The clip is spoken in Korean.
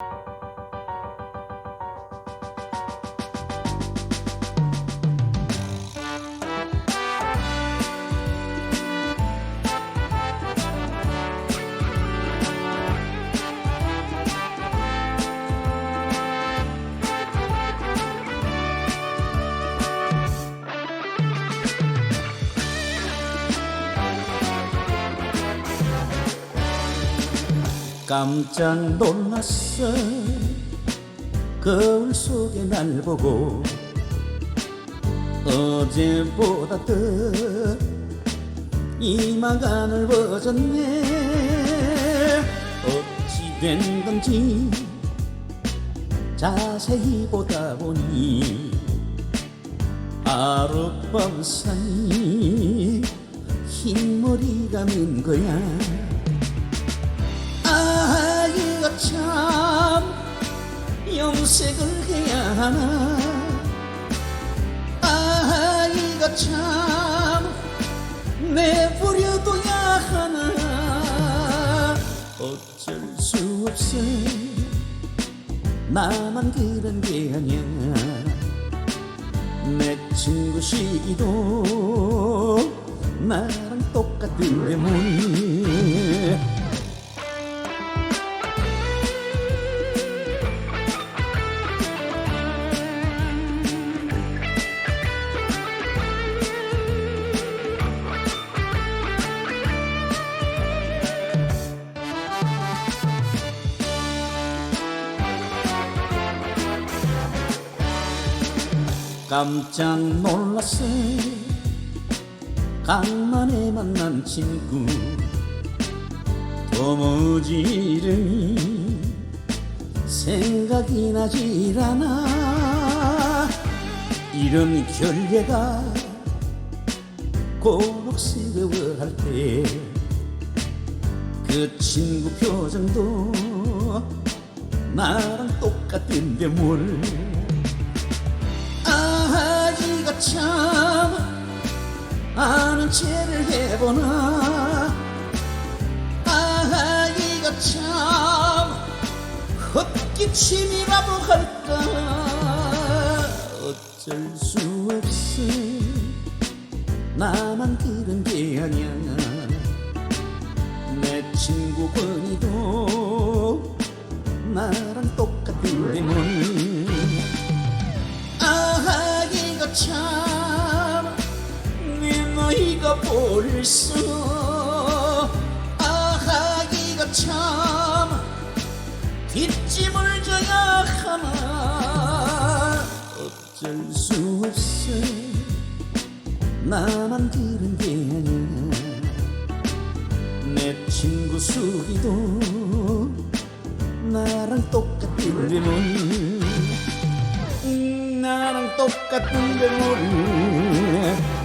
you 깜짝 놀랐어. 거울 속에 날 보고 어제보다 더 이마가 넓어졌네. 어찌 된 건지 자세히 보다 보니 아룻밤 사이 흰머리가 민 거야 염색을 해야 하나? 아이가 참 내버려둬야 하나? 어쩔 수 없어. 나만 그런 게 아니야. 내 친구 시기도 나랑 똑같은데 뭐 깜짝 놀랐어. 간만에 만난 친구. 도무지 이름이 생각이 나질 않아. 이런 결례가 고록스러워할 때 그 친구 표정도 나랑 똑같은데 뭘 채를 해보나? 아이가 참 헛기침이라도 할까? 어쩔 수 없어. 나만 그런 게 아니야. 내 친구 권이도 나랑 똑 내 나이가 벌써 아이가 참, 뒷짐을 져야 하나. 어쩔 수 없어. 나만 그런 게 아니야 내 친구 수기도 나랑 똑같은데 뭘 나랑 똑같은데 뭘